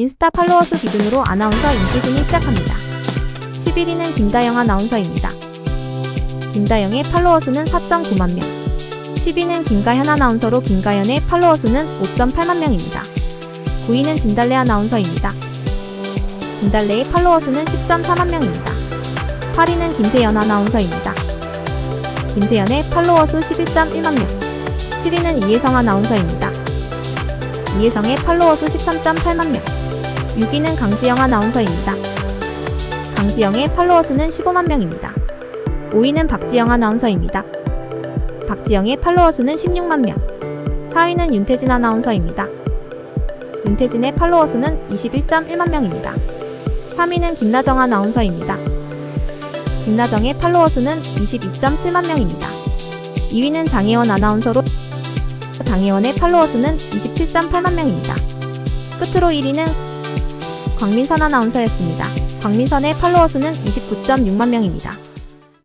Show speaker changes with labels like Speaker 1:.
Speaker 1: 인스타 팔로워 수 기준으로 아나운서 인기 순위 시작합니다. 11위는 김다영 아나운서입니다. 김다영의 팔로워 수는 4.9만 명. 10위는 김가현 아나운서로 김가현의 팔로워 수는 5.8만 명입니다. 9위는 진달래 아나운서입니다. 진달래의 팔로워 수는 10.4만 명입니다. 8위는 김세연 아나운서입니다. 김세연의 팔로워 수 11.1만 명. 7위는 이혜성 아나운서입니다. 이혜성의 팔로워 수 13.8만 명. 6위는 강지영 아나운서입니다. 강지영의 팔로워 수는 15만 명입니다. 5위는 박지영 아나운서입니다. 박지영의 팔로워 수는 16만 명. 4위는 윤태진 아나운서입니다. 윤태진의 팔로워 수는 21.1만 명입니다. 3위는 김나정 아나운서입니다. 김나정의 팔로워 수는 22.7만 명입니다. 2위는 장혜원 아나운서로 장혜원의 팔로워 수는 27.8만 명입니다. 끝으로 1위는 광민선 아나운서였습니다. 광민선의 팔로워 수는 29.6만 명입니다.